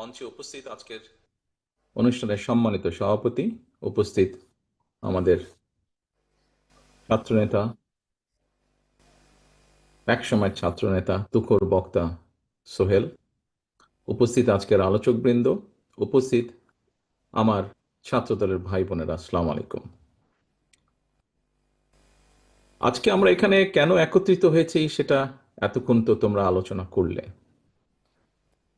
মঞ্চে উপস্থিত আজকের অনুষ্ঠানের সম্মানিত সভাপতি উপস্থিত আমাদের ছাত্রনেতা, একসময় ছাত্রনেতা, তুখোর বক্তা সোহেল, উপস্থিত আজকের আলোচকবৃন্দ, উপস্থিত আমার ছাত্রদলের ভাই বোনেরা আসসালাম আলাইকুম আজকে আমরা এখানে কেন একত্রিত হয়েছি সেটা এতক্ষণ তো তোমরা আলোচনা করলে।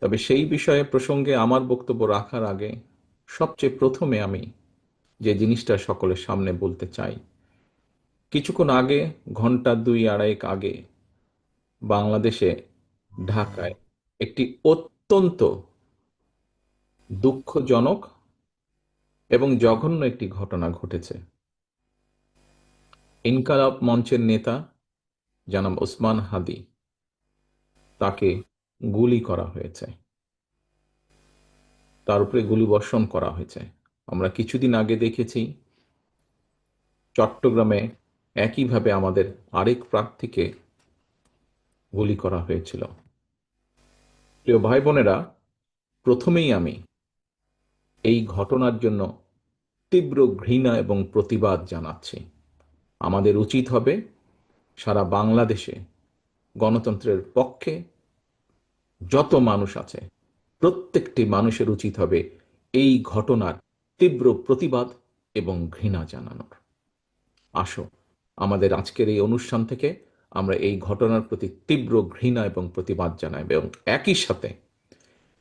তবে সেই বিষয়ে প্রসঙ্গে আমার বক্তব্য রাখার আগে সবচেয়ে প্রথমে আমি যে জিনিসটা সকলের সামনে বলতে চাই। কিছুক্ষণ আগে, ঘণ্টা দুই আড়াইক আগে বাংলাদেশে ঢাকায় একটি অত্যন্ত দুঃখজনক এবং জঘন্য একটি ঘটনা ঘটেছে। ইনকালাব মঞ্চের নেতা জানাব ওসমান হাদি, তাকে গুলি করা হয়েছে। তার উপরে গুলিবর্ষণ করা হয়েছে। আমরা কিছুদিন আগে দেখেছি, চট্টগ্রামে একইভাবে আমাদের আরেক প্রার্থীকে গুলি করা হয়েছিল। প্রিয় ভাই বোনেরা প্রথমেই আমি এই ঘটনার জন্য তীব্র ঘৃণা এবং প্রতিবাদ জানাচ্ছি। আমাদের উচিত হবে সারা বাংলাদেশে গণতন্ত্রের পক্ষে যত মানুষ আছে প্রত্যেকটি মানুষের উচিত হবে এই ঘটনার তীব্র প্রতিবাদ এবং ঘৃণা জানানোর। আসো, আমাদের আজকের এই অনুষ্ঠান থেকে আমরা এই ঘটনার প্রতি তীব্র ঘৃণা এবং প্রতিবাদ জানাই এবং একই সাথে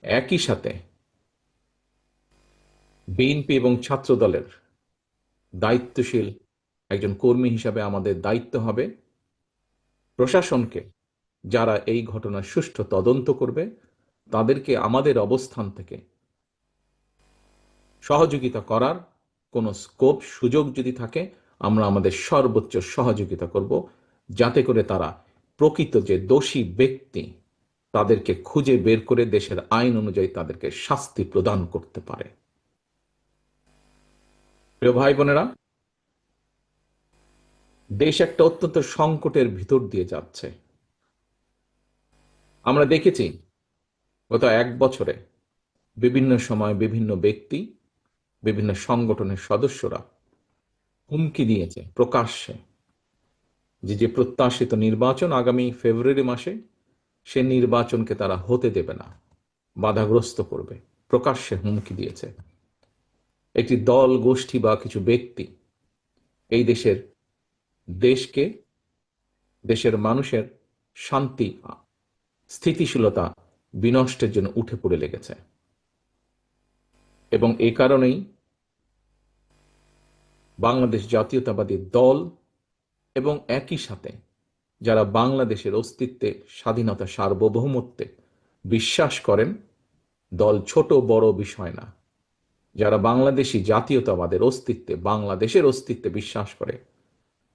একই সাথে বিএনপি এবং ছাত্র দলের দায়িত্বশীল একজন কর্মী হিসাবে আমাদের দায়িত্ব হবে। প্রশাসনকে, যারা এই ঘটনার সুষ্ঠু তদন্ত করবে তাদেরকে আমাদের অবস্থান থেকে সহযোগিতা করার কোনো স্কোপ সুযোগ যদি থাকে, আমরা আমাদের সর্বোচ্চ সহযোগিতা করব, যাতে করে তারা প্রকৃত যে দোষী ব্যক্তি, তাদেরকে খুঁজে বের করে দেশের আইন অনুযায়ী তাদেরকে শাস্তি প্রদান করতে পারে। প্রিয় ভাই বোনেরা, দেশ একটা অত্যন্ত সংকটের ভিতর দিয়ে যাচ্ছে। আমরা দেখেছি গত এক বছরে বিভিন্ন সময় বিভিন্ন ব্যক্তি, বিভিন্ন সংগঠনের সদস্যরা হুমকি দিয়েছে, প্রকাশ্যে, যে যে প্রত্যাশিত নির্বাচন আগামী ফেব্রুয়ারি মাসে সে নির্বাচনকে তারা হতে দেবে না, বাধাগ্রস্ত করবে, প্রকাশ্যে হুমকি দিয়েছে। একটি দল, গোষ্ঠী বা কিছু ব্যক্তি এই দেশের দেশকে, দেশের মানুষের শান্তি, স্থিতিশীলতা বিনষ্টের জন্য উঠে পড়ে লেগেছে। এবং এই কারণেই বাংলাদেশ জাতীয়তাবাদী দল এবং একই সাথে যারা বাংলাদেশের অস্তিত্বে, স্বাধীনতা সার্বভৌমত্বে বিশ্বাস করেন, দল ছোট বড় বিষয় না। যারা বাংলাদেশি জাতীয়তাবাদের অস্তিত্বে, বাংলাদেশের অস্তিত্বে বিশ্বাস করে,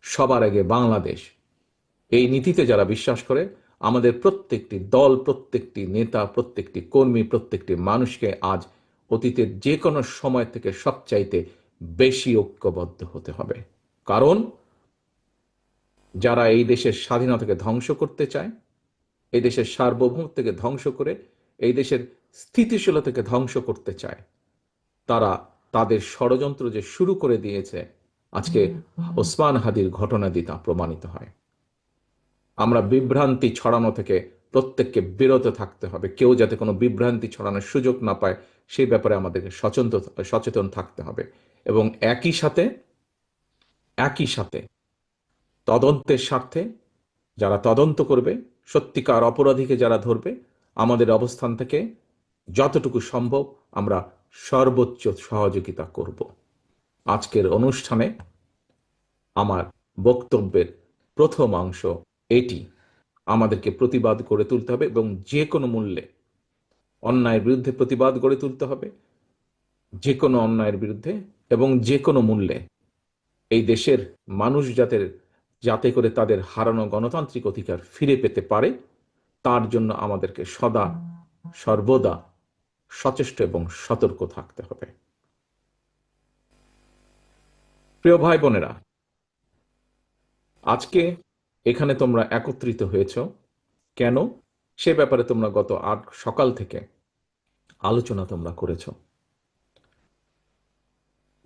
সবার আগে বাংলাদেশ। এই নীতিতে যারা বিশ্বাস করে আমাদের প্রত্যেকটি দল প্রত্যেকটি নেতা প্রত্যেকটি কর্মী প্রত্যেকটি মানুষকে আজ অতীতের যে কোনো সময় থেকে সবচাইতে বেশি ঐক্যবদ্ধ হতে হবে। কারণ যারা এই দেশের স্বাধীনতাকে ধ্বংস করতে চায় এই দেশের সার্বভৌমত্বকে ধ্বংস করে এই দেশের স্থিতিশীলতাকে ধ্বংস করতে চায় তারা তাদের ষড়যন্ত্র যে শুরু করে দিয়েছে আজকে ওসমান হাদির ঘটনা দিয়ে তা প্রমাণিত হয়। আমরা বিভ্রান্তি ছড়ানো থেকে প্রত্যেককে বিরত থাকতে হবে। কেউ যাতে কোনো বিভ্রান্তি ছড়ানোর সুযোগ না পায় সেই ব্যাপারে আমাদেরকে সচেতন সচেতন থাকতে হবে। এবং একই সাথে একই সাথে তদন্তের স্বার্থে যারা তদন্ত করবে, সত্যিকার অপরাধীকে যারা ধরবে, আমাদের অবস্থান থেকে যতটুকু সম্ভব আমরা সর্বোচ্চ সহযোগিতা করব। আজকের অনুষ্ঠানে আমার বক্তব্যের প্রথম অংশ এটি আমাদেরকে প্রতিবাদ করে তুলতে হবে এবং যে কোনো মূল্যে অন্যায়ের বিরুদ্ধে প্রতিবাদ গড়ে তুলতে হবে, যে কোনো অন্যায়ের বিরুদ্ধে এবং যে কোনো মূল্যে এই দেশের মানুষ যাতে যাতে করে তাদের হারানো গণতান্ত্রিক অধিকার ফিরে পেতে পারে, তার জন্য আমাদেরকে সদা, সর্বদা সচেষ্ট এবং সতর্ক থাকতে হবে। প্রিয় ভাই বোনেরা, আজকে এখানে তোমরা একত্রিত হয়েছ। কেন? সে ব্যাপারে তোমরা গত আট সকাল থেকে আলোচনা তোমরা করেছ।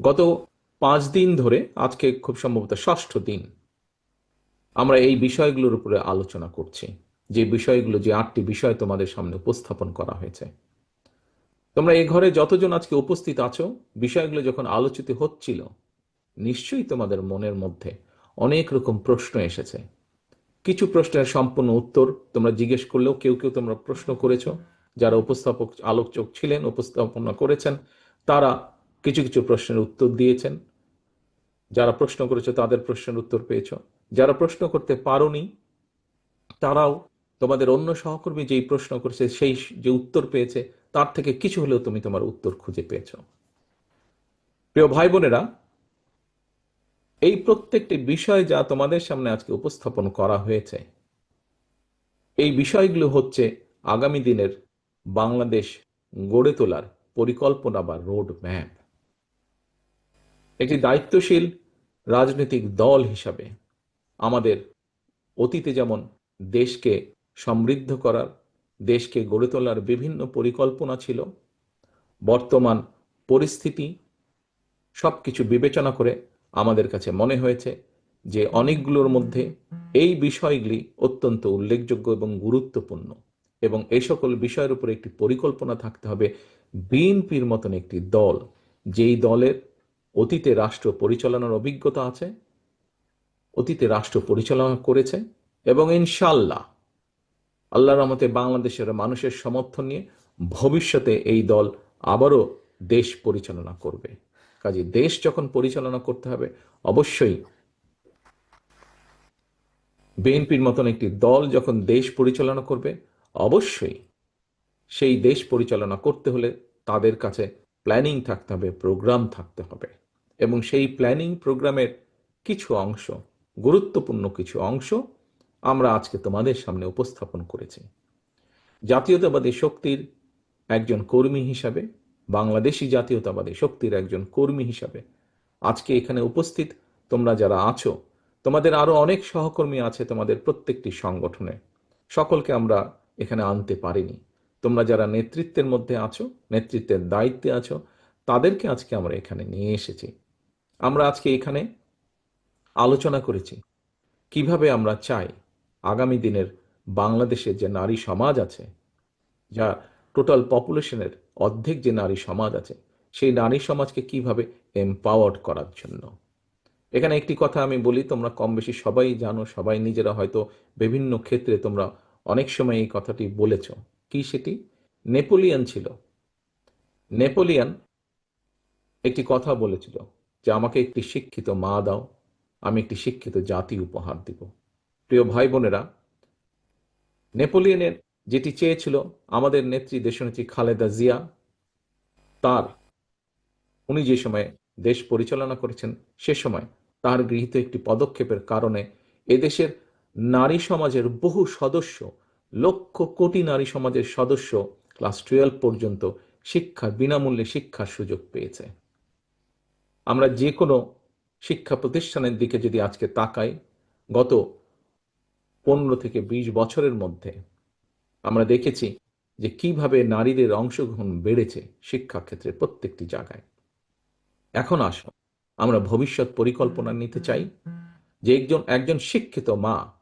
গত পাঁচ দিন ধরে, আজকে খুব সম্ভবত ষষ্ঠ দিন, আমরা এই বিষয়গুলোর উপরে আলোচনা করছি। যে বিষয়গুলো, যে আটটি বিষয় তোমাদের সামনে উপস্থাপন করা হয়েছে। তোমরা এই ঘরে যতজন আজকে উপস্থিত আছো, বিষয়গুলো যখন আলোচিত হচ্ছিল, নিশ্চয়ই তোমাদের মনের মধ্যে অনেক রকম প্রশ্ন এসেছে। কিছু প্রশ্নের সম্পূর্ণ উত্তর তোমরা জিজ্ঞেস করলেও কেউ কেউ তোমরা প্রশ্ন করেছ। যারা উপস্থাপক আলোচক ছিলেন, উপস্থাপনা করেছেন, তারা কিছু কিছু প্রশ্নের উত্তর দিয়েছেন। যারা প্রশ্ন করেছ, তাদের প্রশ্নের উত্তর পেয়েছ। যারা প্রশ্ন করতে পারোনি, তারাও তোমাদের অন্য সহকর্মী যেই প্রশ্ন করেছে, সেই যে উত্তর পেয়েছে, তার থেকে কিছু হলেও তুমি তোমার উত্তর খুঁজে পেয়েছ। প্রিয় ভাই বোনেরা এই প্রত্যেকটি বিষয় যা তোমাদের সামনে আজকে উপস্থাপন করা হয়েছে। এই বিষয়গুলো হচ্ছে আগামী দিনের বাংলাদেশ গড়ে তোলার পরিকল্পনা বা রোড ম্যাপ একটি দায়িত্বশীল রাজনৈতিক দল হিসাবে আমাদের অতীতে যেমন দেশকে সমৃদ্ধ করার, দেশকে গড়ে তোলার বিভিন্ন পরিকল্পনা ছিল, বর্তমান পরিস্থিতি সব কিছু বিবেচনা করে আমাদের কাছে মনে হয়েছে যে অনেকগুলোর মধ্যে এই বিষয়গুলি অত্যন্ত উল্লেখযোগ্য এবং গুরুত্বপূর্ণ এবং এই সকল বিষয়ের উপর একটি পরিকল্পনা থাকতে হবে বিএনপির মতন একটি দল, যেই দলের অতীতে রাষ্ট্র পরিচালনার অভিজ্ঞতা আছে, অতীতে রাষ্ট্র পরিচালনা করেছে এবং ইনশাল্লাহ আল্লাহ রহমতে বাংলাদেশের মানুষের সমর্থন নিয়ে ভবিষ্যতে এই দল আবারও দেশ পরিচালনা করবে। কাজে দেশ যখন পরিচালনা করতে হবে, অবশ্যই বিএনপির মতন একটি দল যখন দেশ পরিচালনা করবে, অবশ্যই সেই দেশ পরিচালনা করতে হলে তাদের কাছে প্ল্যানিং থাকতে হবে, প্রোগ্রাম থাকতে হবে। এবং সেই প্ল্যানিং প্রোগ্রামের কিছু অংশ, গুরুত্বপূর্ণ কিছু অংশ আমরা আজকে তোমাদের সামনে উপস্থাপন করেছি। জাতীয়তাবাদী শক্তির একজন কর্মী হিসাবে বাংলাদেশি জাতীয়তাবাদী শক্তির একজন কর্মী হিসাবে। আজকে এখানে উপস্থিত তোমরা যারা আছো, তোমাদের আরও অনেক সহকর্মী আছে তোমাদের প্রত্যেকটি সংগঠনে। সকলকে আমরা এখানে আনতে পারিনি। তোমরা যারা নেতৃত্বের মধ্যে আছো, নেতৃত্বের দায়িত্বে আছো, তাদেরকে আজকে আমরা এখানে নিয়ে এসেছি। আমরা আজকে এখানে আলোচনা করেছি, কীভাবে আমরা চাই আগামী দিনের বাংলাদেশের যে নারী সমাজ আছে, যা টোটাল পপুলেশনের অর্ধেক যে নারী সমাজ আছে, সেই নারী সমাজকে কীভাবে এম্পাওয়ার্ড করার জন্য? এখানে একটি কথা আমি বলি, তোমরা কম বেশি সবাই জানো, সবাই নিজেরা হয়তো বিভিন্ন ক্ষেত্রে তোমরা অনেক সময় এই কথাটি বলেছ। কি সেটি? নেপোলিয়ান ছিল। নেপোলিয়ান একটি কথা বলেছিল যে, আমাকে একটি শিক্ষিত মা দাও, আমি একটি শিক্ষিত জাতি উপহার দিব। প্রিয় ভাই বোনেরা, নেপোলিয়নের যেটি চেয়েছিল আমাদের নেত্রী দেশনেত্রী খালেদা জিয়া, তার, উনি যে সময় দেশ পরিচালনা করেছেন, সে সময় তার গৃহীত একটি পদক্ষেপের কারণে এদেশের নারী সমাজের বহু সদস্য, লক্ষ কোটি নারী সমাজের সদস্য ক্লাস টুয়েলভ পর্যন্ত শিক্ষা বিনামূল্যে শিক্ষার সুযোগ পেয়েছে। আমরা যে কোনো শিক্ষা প্রতিষ্ঠানের দিকে যদি আজকে তাকাই, গত পনেরো থেকে বিশ বছরের মধ্যে আমরা দেখেছি যে কীভাবে নারীদের অংশগ্রহণ বেড়েছে শিক্ষাক্ষেত্রে প্রত্যেকটি জায়গায়। এখন আসো, আমরা ভবিষ্যৎ পরিকল্পনা নিতে চাই যে একজন একজন শিক্ষিত মা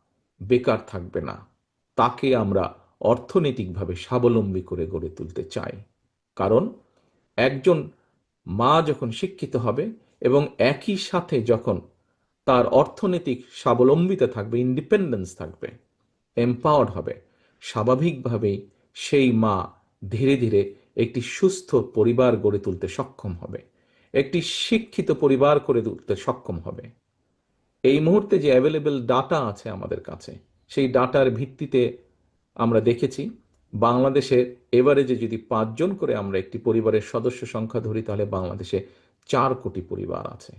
বেকার থাকবে না। তাকে আমরা অর্থনৈতিকভাবে স্বাবলম্বী করে গড়ে তুলতে চাই। কারণ একজন মা যখন শিক্ষিত হবে এবং একই সাথে যখন তার অর্থনৈতিক স্বাবলম্বিতা থাকবে ইন্ডিপেন্ডেন্স থাকবে এম্পাওয়ার্ড হবে স্বাভাবিকভাবেই সেই মা ধীরে ধীরে একটি সুস্থ পরিবার গড়ে তুলতে সক্ষম হবে। একটি শিক্ষিত পরিবার করে তুলতে সক্ষম হবে। এই মুহূর্তে যে অ্যাভেলেবেল ডাটা আছে আমাদের কাছে, সেই ডাটার ভিত্তিতে আমরা দেখেছি, বাংলাদেশে এভারেজে যদি পাঁচজন করে আমরা একটি পরিবারের সদস্য সংখ্যা ধরি, তাহলে বাংলাদেশে চার কোটি পরিবার আছে।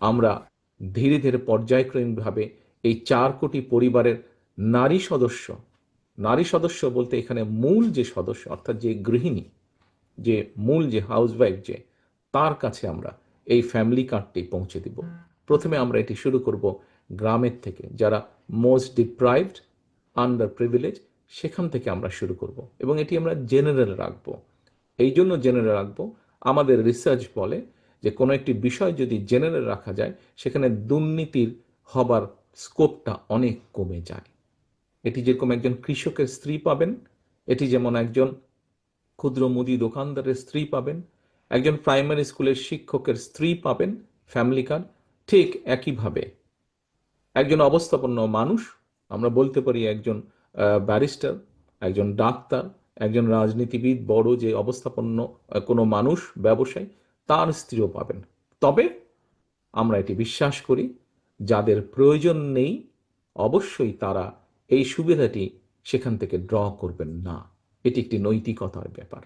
আমরা ধীরে ধীরে পর্যায়ক্রমিকভাবে এই চার কোটি পরিবারের নারী সদস্য নারী সদস্য বলতে এখানে মূল যে সদস্য, অর্থাৎ যে গৃহিণী, যে মূল যে হাউসওয়াইফ যে তার কাছে আমরা এই ফ্যামিলি কার্ডটি পৌঁছে দিব। প্রথমে আমরা এটি শুরু করব গ্রামের থেকে, যারা মোস্ট ডিপ্রাইভড আন্ডার প্রিভিলেজ সেখান থেকে আমরা শুরু করব এবং এটি আমরা জেনারেল রাখব। এই জন্য জেনারেল রাখব। আমাদের রিসার্চ বলে যে কোনো একটি বিষয় যদি জেনারেল রাখা যায়, সেখানে দুর্নীতির হবার স্কোপটা অনেক কমে যায়। এটি যেরকম একজন কৃষকের স্ত্রী পাবেন, এটি যেমন একজন ক্ষুদ্র মুদি দোকানদারের স্ত্রী পাবেন, একজন প্রাইমারি স্কুলের শিক্ষকের স্ত্রী পাবেন, ফ্যামিলি কার্ড, ঠিক একইভাবে। একজন অবস্থাপন্ন মানুষ, আমরা বলতে পারি একজন ব্যারিস্টার, একজন ডাক্তার, একজন রাজনীতিবিদ, বড় যে অবস্থাপন্ন কোনো মানুষ, ব্যবসায়ী, তার স্ত্রীও পাবেন। তবে আমরা এটি বিশ্বাস করি, যাদের প্রয়োজন নেই, অবশ্যই তারা এই সুবিধাটি সেখান থেকে ড্র করবেন না। এটি একটি নৈতিকতার ব্যাপার।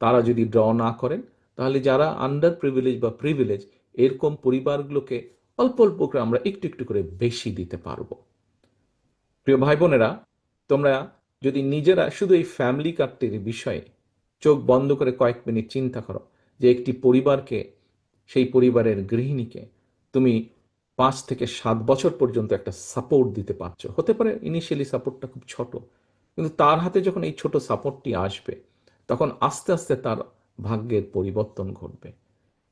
তারা যদি ড্র না করেন, তাহলে যারা আন্ডার প্রিভিলেজ বা প্রিভিলেজ এরকম পরিবারগুলোকে অল্প অল্প করে আমরা একটু একটু করে বেশি দিতে পারব। প্রিয় ভাই বোনেরা তোমরা যদি নিজেরা শুধু এই ফ্যামিলি কার্ডটির বিষয়ে চোখ বন্ধ করে কয়েক মিনিট চিন্তা করো যে একটি পরিবারকে, সেই পরিবারের গৃহিণীকে তুমি পাঁচ থেকে সাত বছর পর্যন্ত একটা সাপোর্ট দিতে পারছ। হতে পারে ইনিশিয়ালি সাপোর্টটা খুব ছোট, কিন্তু তার হাতে যখন এই ছোট সাপোর্টটি আসবে, তখন আস্তে আস্তে তার ভাগ্যের পরিবর্তন ঘটবে।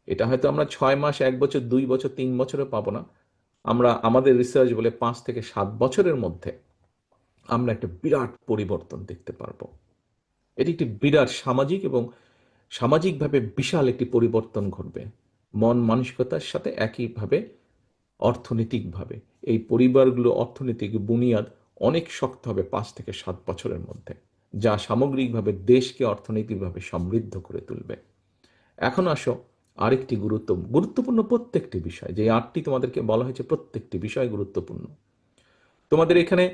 এটা হয়তো আমরা ছয় মাস, এক বছর, দুই বছর, তিন বছরে পাবো না। আমরা, আমাদের রিসার্চ বলে পাঁচ থেকে সাত বছরের মধ্যে আমরা একটা বিরাট পরিবর্তন দেখতে পারব। এটি একটি বিরাট সামাজিক এবং সামাজিকভাবে বিশাল একটি পরিবর্তন ঘটবে। মন, মানসিকতার সাথে একইভাবে অর্থনৈতিকভাবে। এই পরিবারগুলো অর্থনৈতিক বুনিয়াদ অনেক শক্ত হবে পাঁচ থেকে সাত বছরের মধ্যে, যা সামগ্রিকভাবে দেশকে অর্থনৈতিকভাবে সমৃদ্ধ করে তুলবে। এখন আসো আরেকটি গুরুত্ব গুরুত্বপূর্ণ প্রত্যেকটি বিষয়, যে আটটি তোমাদেরকে বলা হয়েছে প্রত্যেকটি বিষয় গুরুত্বপূর্ণ। তোমাদের এখানে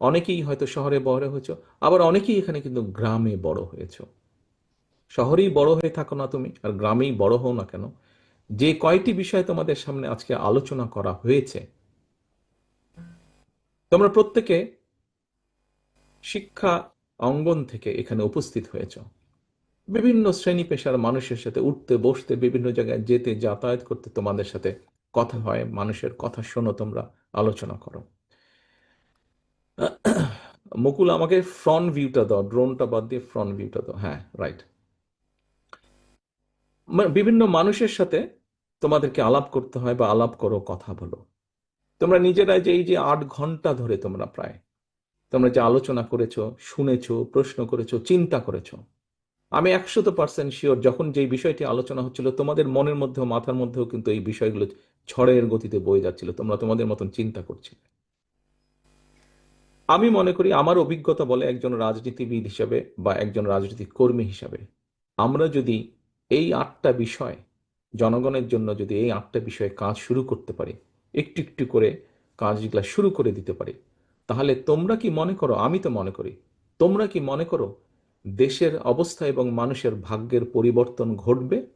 অনেকেই হয়তো শহরে বড় হয়েছ, আবার অনেকেই এখানে কিন্তু গ্রামে বড় হয়েছ। শহরেই বড় হয়ে থাকো না তুমি, আর গ্রামেই বড় হও না কেন? যে কয়টি বিষয় তোমাদের সামনে আজকে আলোচনা করা হয়েছে, তোমরা প্রত্যেকে শিক্ষা অঙ্গন থেকে এখানে উপস্থিত হয়েছ। বিভিন্ন শ্রেণি পেশার মানুষের সাথে উঠতে, বসতে, বিভিন্ন জায়গায় যেতে, যাতায়াত করতে তোমাদের সাথে কথা হয়, মানুষের কথা শোনো, তোমরা আলোচনা করো। মুকুল, আমাকে ফ্রন্ট ভিউটা দাও ড্রোনটা বাদ দিয়ে ফ্রন্ট ভিউটা দাও। হ্যাঁ রাইট বিভিন্ন মানুষের সাথে তোমাদেরকে আলাপ করতে হয় বা আলাপ করো, কথা বলো। তোমরা নিজেরাই যে এই যে আট ঘণ্টা ধরে তোমরা প্রায়, তোমরা যে আলোচনা করেছ, শুনেছো, প্রশ্ন করেছ, চিন্তা করেছ, আমি একশত পার্সেন্ট শিওর যখন যেই বিষয়টি আলোচনা হচ্ছিল, তোমাদের মনের মধ্যেও, মাথার মধ্যেও কিন্তু এই বিষয়গুলো ঝড়ের গতিতে বয়ে যাচ্ছিল। তোমরা তোমাদের মতন চিন্তা করছিলে। আমি মনে করি আমার অভিজ্ঞতা বলে একজন রাজনীতিবিদ হিসাবে বা একজন রাজনৈতিক কর্মী হিসাবে, আমরা যদি এই আটটা বিষয় জনগণের জন্য যদি এই আটটা বিষয়ে কাজ শুরু করতে পারি, একটু একটু করে কাজগুলা শুরু করে দিতে পারি, তাহলে তোমরা কি মনে করো? আমি তো মনে করি। তোমরা কি মনে করো দেশের অবস্থা এবং মানুষের ভাগ্যের পরিবর্তন ঘটবে?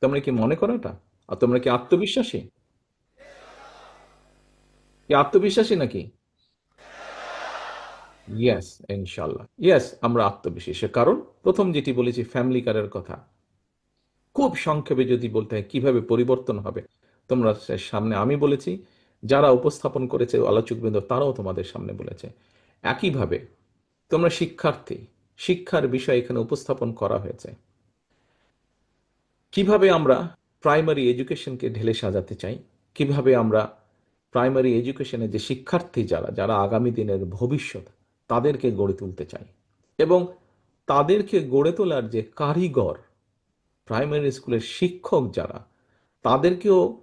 তোমরা কি মনে করো এটা? আর তোমরা কি আত্মবিশ্বাসী? কি আত্মবিশ্বাসী নাকি? ইয়েস ইনশাল্লাহ ইয়েস আমরা আত্মবিশ্বাসী। কারণ? প্রথম যেটি বলেছি ফ্যামিলি কারের কথা। খুব সংক্ষেপে যদি বলতে হয়, কীভাবে পরিবর্তন হবে? তোমরা সামনে আমি বলেছি, যারা উপস্থাপন করেছে আলোচকবৃন্দ, তারাও তোমাদের সামনে বলেছে। একইভাবে তোমরা শিক্ষার্থী, শিক্ষার বিষয় এখানে উপস্থাপন করা হয়েছে। কীভাবে আমরা প্রাইমারি এডুকেশনকে ঢেলে সাজাতে চাই? কীভাবে আমরা প্রাইমারি এডুকেশনে যে শিক্ষার্থী যারা যারা আগামী দিনের ভবিষ্যৎ, তাদেরকে গড়ে তুলতে চাই? এবং তাদেরকে গড়ে তোলার যে কারিগর প্রাইমারি স্কুলের শিক্ষক যারা, তাদেরকেও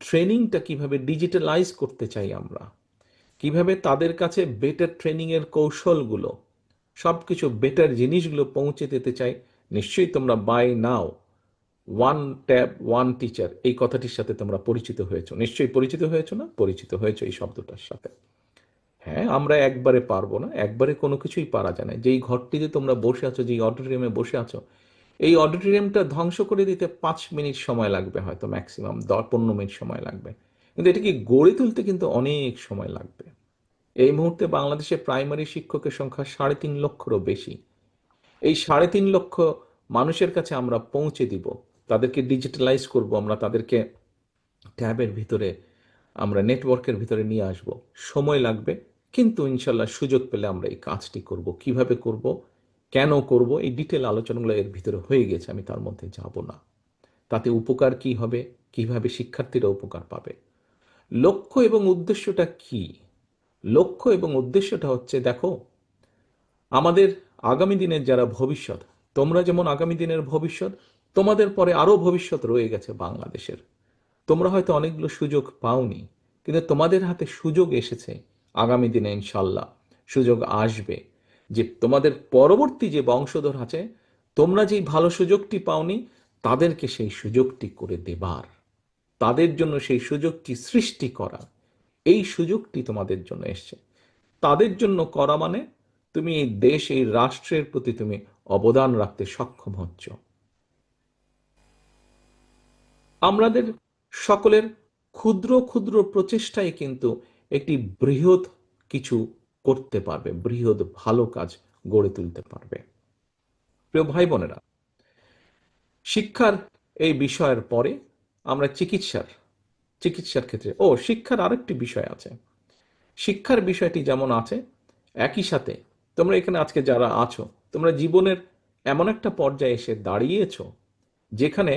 ট্রেনিংটা কীভাবে ডিজিটালাইজ করতে চাই আমরা? কীভাবে তাদের কাছে বেটার ট্রেনিংয়ের কৌশলগুলো সব কিছু বেটার জিনিসগুলো পৌঁছে দিতে চাই? নিশ্চয়ই তোমরা by now one tab one teacher এই কথাটির সাথে তোমরা পরিচিত হয়েছো। নিশ্চয়ই পরিচিত হয়েছো না? পরিচিত হয়েছো এই শব্দটার সাথে। হ্যাঁ আমরা একবারে পারব না, একবারে কোনো কিছুই পারা যায় না। যেই ঘরটিতে তোমরা বসে আছো, যেই অডিটোরিয়ামে বসে আছো এই অডিটোরিয়ামটা ধ্বংস করে দিতে পাঁচ মিনিট সময় লাগবে হয়তো ম্যাক্সিমাম, দশ, পনেরো মিনিট সময় লাগবে। কিন্তু এটাকে গড়ে তুলতে কিন্তু অনেক সময় লাগবে। এই মুহূর্তে বাংলাদেশে প্রাইমারি শিক্ষকের সংখ্যা সাড়ে তিন লক্ষরও বেশি। এই সাড়ে তিন লক্ষ মানুষের কাছে আমরা পৌঁছে দিব। তাদেরকে ডিজিটালাইজ করব, আমরা তাদেরকে ট্যাবের ভিতরে, আমরা নেটওয়ার্কের ভিতরে নিয়ে আসব। সময় লাগবে, কিন্তু ইনশাল্লাহ সুযোগ পেলে আমরা এই কাজটি করব। কীভাবে করব? কেন করব? এই ডিটেল আলোচনাগুলো এর ভিতরে হয়ে গেছে, আমি তার মধ্যে যাব না। তাতে উপকার কি হবে? কীভাবে শিক্ষার্থীরা উপকার পাবে? লক্ষ্য এবং উদ্দেশ্যটা কি? লক্ষ্য এবং উদ্দেশ্যটা হচ্ছে, দেখো, আমাদের আগামী দিনের যারা ভবিষ্যৎ, তোমরা যেমন আগামী দিনের ভবিষ্যৎ, তোমাদের পরে আরও ভবিষ্যৎ রয়ে গেছে বাংলাদেশের। তোমরা হয়তো অনেকগুলো সুযোগ পাওনি, কিন্তু তোমাদের হাতে সুযোগ এসেছে আগামী দিনে ইনশাল্লাহ। সুযোগ আসবে। যে তোমাদের পরবর্তী যে বংশধর আছে, তোমরা যেই ভালো সুযোগটি পাওনি, তাদেরকে সেই সুযোগটি করে দেবার। তাদের জন্য সেই সুযোগটি সৃষ্টি করা। এই সুযোগটি তোমাদের জন্য এসছে। তাদের জন্য করা মানে তুমি এই দেশ, এই রাষ্ট্রের প্রতি তুমি অবদান রাখতে সক্ষম হচ্ছ। আমাদের সকলের ক্ষুদ্র ক্ষুদ্র প্রচেষ্টায় কিন্তু একটি বৃহৎ কিছু করতে পারবে, বৃহৎ ভালো কাজ গড়ে তুলতে পারবে। প্রিয় ভাই বোনেরা শিক্ষার এই বিষয়ের পরে আমরা চিকিৎসার চিকিৎসার ক্ষেত্রে, ও শিক্ষার আরেকটি বিষয় আছে। শিক্ষার বিষয়টি যেমন আছে, একই সাথে তোমরা এখানে আজকে যারা আছো, তোমরা জীবনের এমন একটা পর্যায়ে এসে দাঁড়িয়েছ, যেখানে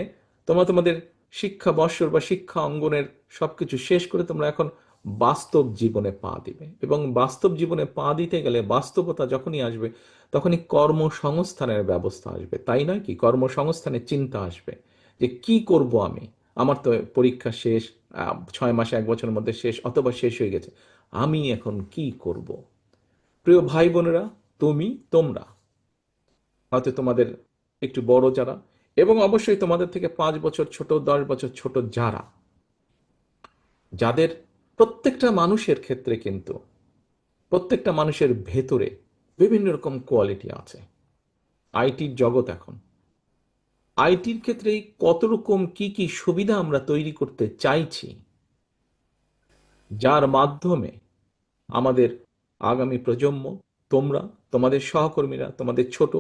তোমরা তোমাদের শিক্ষা বৎসর বা শিক্ষা অঙ্গনের সবকিছু শেষ করে তোমরা এখন বাস্তব জীবনে পা দিবে। এবং বাস্তব জীবনে পা দিতে গেলে বাস্তবতা যখনই আসবে, তখনই কর্মসংস্থানের ব্যবস্থা আসবে। তাই নয় কি? কর্মসংস্থানের চিন্তা আসবে যে কি করব আমি? আমার তো পরীক্ষা শেষ ছয় মাসে, এক বছরের মধ্যে শেষ অথবা শেষ হয়ে গেছে। আমি এখন কি করব? প্রিয় ভাই বোনেরা, তুমি, তোমরা, হয়তো তোমাদের একটু বড় যারা এবং অবশ্যই তোমাদের থেকে পাঁচ বছর ছোট, দশ বছর ছোট যারা, যাদের প্রত্যেকটা মানুষের ক্ষেত্রে কিন্তু, প্রত্যেকটা মানুষের ভেতরে বিভিন্ন রকম কোয়ালিটি আছে। আইটির জগৎ এখন। আইটির ক্ষেত্রে কত রকম কি কি সুবিধা আমরা তৈরি করতে চাইছি, যার মাধ্যমে আমাদের আগামী প্রজন্ম, তোমরা, তোমাদের সহকর্মীরা, তোমাদের ছোট,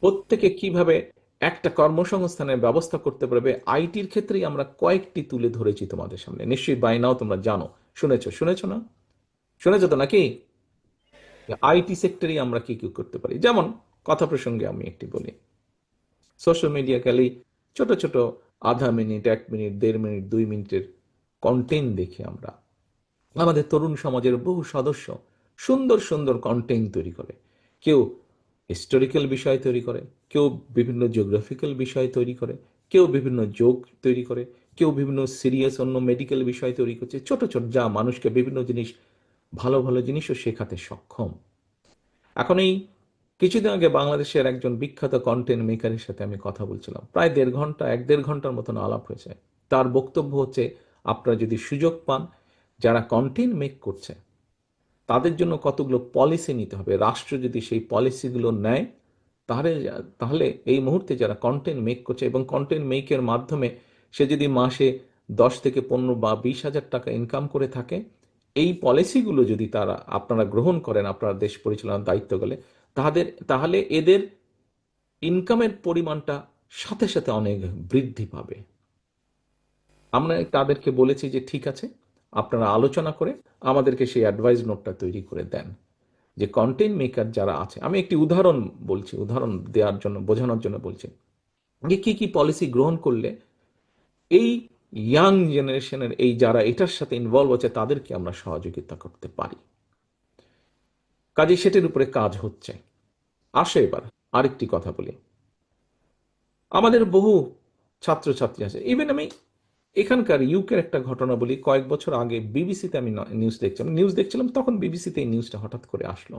প্রত্যেকে কীভাবে একটা কর্মসংস্থানের ব্যবস্থা করতে পারবে। আইটির ক্ষেত্রেই আমরা কয়েকটি তুলে ধরেছি তোমাদের সামনে। নিশ্চয়ই বাইনাও তোমরা জানো। শুনেছো? শুনেছো না? শুনেছো তো নাকি? আইটি সেক্টরেই আমরা কি কি করতে পারি? যেমন কথা প্রসঙ্গে আমি একটি বলি। সোশ্যাল মিডিয়া খালি ছোট ছোট আধা মিনিট, এক মিনিট, দেড় মিনিট, দুই মিনিটের কন্টেন্ট দেখে আমরা। আমাদের তরুণ সমাজের বহু সদস্য সুন্দর সুন্দর কন্টেন্ট তৈরি করে। কেউ হিস্টোরিক্যাল বিষয় তৈরি করে, কেউ বিভিন্ন জিওগ্রাফিক্যাল বিষয় তৈরি করে, কেউ বিভিন্ন যোগ তৈরি করে, কেউ বিভিন্ন সিরিয়াস অন্য মেডিকেল বিষয় তৈরি করছে, ছোট ছোট যা মানুষকে বিভিন্ন জিনিস, ভালো ভালো জিনিসও শেখাতে সক্ষম। এখন এই কিছুদিন আগে বাংলাদেশের একজন বিখ্যাত কন্টেন্ট মেকারের সাথে আমি কথা বলছিলাম। প্রায় দেড় ঘণ্টা, এক দেড় ঘণ্টার মতন আলাপ হয়েছে। তার বক্তব্য হচ্ছে, আপনারা যদি সুযোগ পান, যারা কন্টেন্ট মেক করছে তাদের জন্য কতগুলো পলিসি নিতে হবে? রাষ্ট্র যদি সেই পলিসিগুলো নেয়, তাহলে তাহলে এই মুহূর্তে যারা কন্টেন্ট মেক করছে এবং কন্টেন্ট মেকের মাধ্যমে সে যদি মাসে দশ থেকে পনেরো বা বিশ হাজার টাকা ইনকাম করে থাকে, এই পলিসিগুলো যদি তারা, আপনারা গ্রহণ করেন, আপনারা দেশ পরিচালনার দায়িত্ব গেলে, তাদের, তাহলে এদের ইনকামের পরিমাণটা সাথে সাথে অনেক বৃদ্ধি পাবে। আমরা তাদেরকে বলেছি যে ঠিক আছে আপনারা আলোচনা করে আমাদেরকে সেই অ্যাডভাইস নোটটা তৈরি করে দেন যে কন্টেন্ট মেকার যারা আছে, আমি একটি উদাহরণ বলছি, উদাহরণ দেওয়ার জন্য, বোঝানোর জন্য বলছি যে কি কি পলিসি গ্রহণ করলে এই ইয়াং জেনারেশনের এই যারা এটার সাথে ইনভলভ আছে, তাদেরকে আমরা সহযোগিতা করতে পারি। কাজে সেটির উপরে কাজ হচ্ছে। আসে এবার, আরেকটি কথা বলি। আমাদের বহু ছাত্রছাত্রী আছে। ইভেন আমি এখানকার ইউকের একটা ঘটনা বলি কয়েক বছর আগে বিবিসিতে আমি নিউজ দেখছিলাম। নিউজ দেখছিলাম, তখন বিবিসিতে এই নিউজটা হঠাৎ করে আসলো।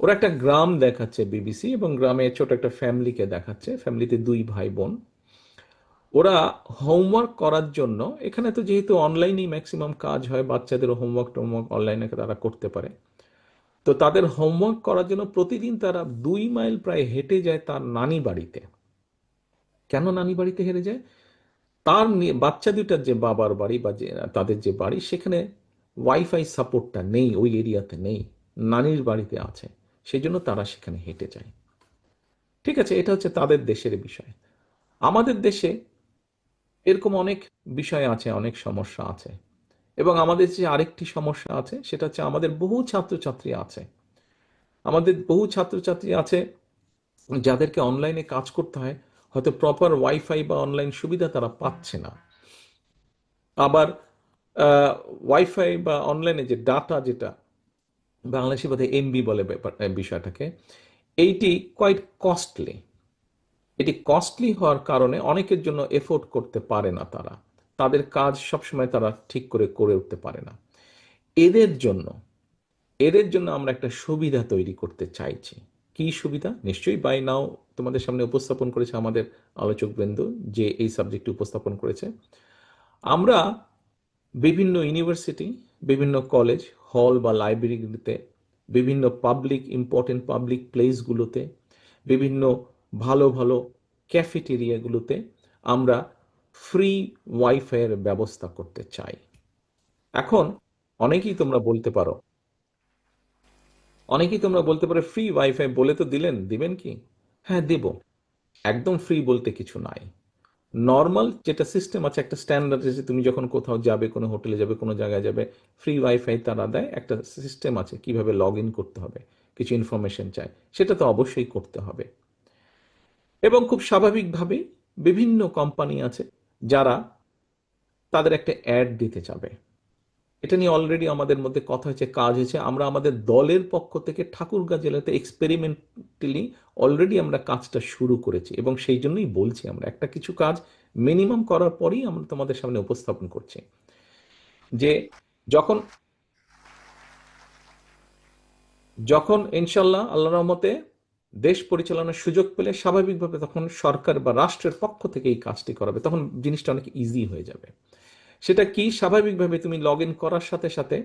ওরা একটা গ্রাম দেখাচ্ছে বিবিসি এবং গ্রামে ছোট একটা ফ্যামিলিকে দেখাচ্ছে ফ্যামিলিতে দুই ভাই বোন। ওরা হোমওয়ার্ক করার জন্য, এখানে তো যেহেতু অনলাইনেই ম্যাক্সিমাম কাজ হয় বাচ্চাদের হোমওয়ার্ক টোমওয়ার্ক অনলাইনে তারা করতে পারে। তো তাদের হোমওয়ার্ক করার জন্য প্রতিদিন তারা দুই মাইল প্রায় হেঁটে যায় তার নানি বাড়িতে। কেন নানি বাড়িতে হেরে যায়? তার বাচ্চা দুটার যে বাবার বাড়ি বা যে, তাদের যে বাড়ি, সেখানে ওয়াইফাই সাপোর্টটা নেই, ওই এরিয়াতে নেই, নানির বাড়িতে আছে। সেই জন্য তারা সেখানে হেঁটে যায়। ঠিক আছে, এটা হচ্ছে তাদের দেশের বিষয়। আমাদের দেশে এরকম অনেক বিষয় আছে, অনেক সমস্যা আছে। এবং আমাদের যে আরেকটি সমস্যা আছে, সেটা হচ্ছে আমাদের বহু ছাত্রছাত্রী আছে। আমাদের বহু ছাত্রছাত্রী আছে যাদেরকে অনলাইনে কাজ করতে হয়। হয়তো প্রপার ওয়াইফাই বা অনলাইন সুবিধা তারা পাচ্ছে না। আবার ওয়াইফাই বা অনলাইনে যে ডাটা যেটা, বাংলাদেশি বোধহয় এমবি বলে ব্যাপার বিষয়টাকে, এইটি কোয়াইট কস্টলি এটি কস্টলি হওয়ার কারণে অনেকের জন্য এফোর্ড করতে পারে না তারা। তাদের কাজ সবসময় তারা ঠিক করে করে উঠতে পারে না। এদের জন্য এদের জন্য আমরা একটা সুবিধা তৈরি করতে চাইছি। কি সুবিধা? নিশ্চয়ই বাই নাও তোমাদের সামনে উপস্থাপন করেছে আমাদের আলোচক বৃন্দ যে এই সাবজেক্টটি উপস্থাপন করেছে। আমরা বিভিন্ন ইউনিভার্সিটি বিভিন্ন কলেজ হল বা লাইব্রেরিগুলিতে বিভিন্ন পাবলিক ইম্পর্টেন্ট পাবলিক প্লেসগুলোতে বিভিন্ন ভালো ভালো ক্যাফেটেরিয়াগুলোতে আমরা ফ্রি ওয়াইফাইয়ের ব্যবস্থা করতে চাই। এখন অনেকেই তোমরা বলতে পারো অনেকেই তোমরা বলতে পারো ফ্রি ওয়াইফাই বলে তো দিলেন, দিবেন কি? হ্যাঁ দেব। একদম ফ্রি বলতে কিছু নাই। নর্মাল যেটা সিস্টেম আছে, একটা স্ট্যান্ডার্ড আছে, তুমি যখন কোথাও যাবে, কোনো হোটেলে যাবে, কোনো জায়গায় যাবে ফ্রি ওয়াইফাই তারা দেয়, একটা সিস্টেম আছে কীভাবে লগ ইন করতে হবে, কিছু ইনফরমেশন চায় সেটা তো অবশ্যই করতে হবে। এবং খুব স্বাভাবিকভাবেই বিভিন্ন কোম্পানি আছে যারা তাদের একটা অ্যাড দিতে চাবে এটা নিয়ে অলরেডি আমাদের মধ্যে কথা হয়েছে, কাজ হয়েছে। আমরা আমাদের দলের পক্ষ থেকে ঠাকুরগাঁ জেলাতে এক্সপেরিমেন্টালি অলরেডি আমরা কাজটা শুরু করেছি এবং সেই জন্যই বলছি আমরা, একটা কিছু কাজ মিনিমাম করার পরেই আমরা তোমাদের সামনে উপস্থাপন করছি। যে যখন যখন ইনশাল্লাহ আল্লাহ রহমতে দেশ পরিচালনার সুযোগ পেলে স্বাভাবিকভাবে তখন সরকার বা রাষ্ট্রের পক্ষ থেকে এই কাজটি করাবে, তখন জিনিসটা অনেক ইজি হয়ে যাবে। সেটা কি? স্বাভাবিকভাবে তুমি লগ ইন করার সাথে সাথে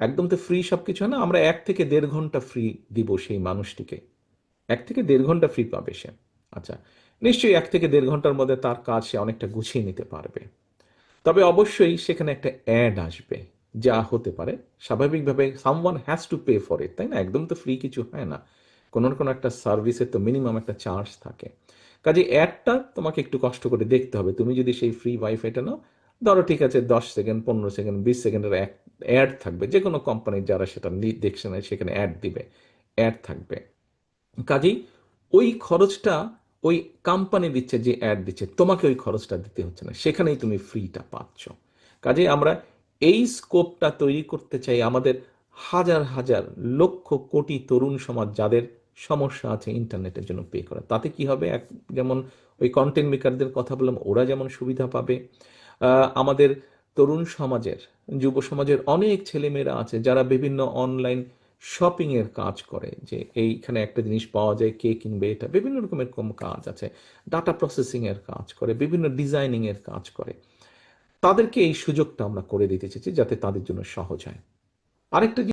একদম তো ফ্রি সব কিছু না? আমরা এক থেকে দেড় ঘণ্টা ফ্রি দিব সেই মানুষটিকে। এক থেকে দেড় ঘণ্টা ফ্রি পাবে সে। আচ্ছা নিশ্চয়ই এক থেকে দেড় ঘণ্টার মধ্যে তার কাজ সে অনেকটা গুছিয়ে নিতে পারবে। তবে অবশ্যই সেখানে একটা অ্যাড আসবে, যা হতে পারে স্বাভাবিকভাবে someone has to pay for it তাই না? একদম তো ফ্রি কিছু হয় না। কোনো না কোনো একটা সার্ভিসের তো মিনিমাম একটা চার্জ থাকে। কাজে অ্যাডটা তোমাকে একটু কষ্ট করে দেখতে হবে। তুমি যদি সেই ফ্রি ওয়াইফাইটা নাও ধরো ঠিক আছে, দশ সেকেন্ড পনেরো সেকেন্ড বিশ সেকেন্ডের অ্যাড থাকবে। যে কোনো কোম্পানির যারা সেটা দেখছে না, সেখানে অ্যাড দিবে অ্যাড থাকবে। কাজেই ওই খরচটা, ওই কোম্পানি দিচ্ছে যে অ্যাড দিচ্ছে, তোমাকে ওই খরচটা দিতে হচ্ছে না। সেখানেই তুমি ফ্রিটা পাচ্ছ। কাজেই আমরা এই স্কোপটা তৈরি করতে চাই আমাদের হাজার হাজার, লক্ষ কোটি তরুণ সমাজ যাদের সমস্যা আছে ইন্টারনেটের জন্য পে করা তাতে কি হবে? এক, যেমন ওই কন্টেন্ট মেকারদের কথা বললাম, ওরা যেমন সুবিধা পাবে আমাদের তরুণ সমাজের, যুব সমাজের অনেক ছেলেমেয়েরা আছে যারা বিভিন্ন অনলাইন শপিং এর কাজ করে, যে এইখানে একটা জিনিস পাওয়া যায়, কে কিনবে এটা, বিভিন্ন রকমের কম কাজ আছে ডাটা প্রসেসিং এর কাজ করে, বিভিন্ন ডিজাইনিং এর কাজ করে। তাদেরকে এই সুযোগটা আমরা করে দিতে চেয়েছি যাতে তাদের জন্য সহজ হয়। আরেকটা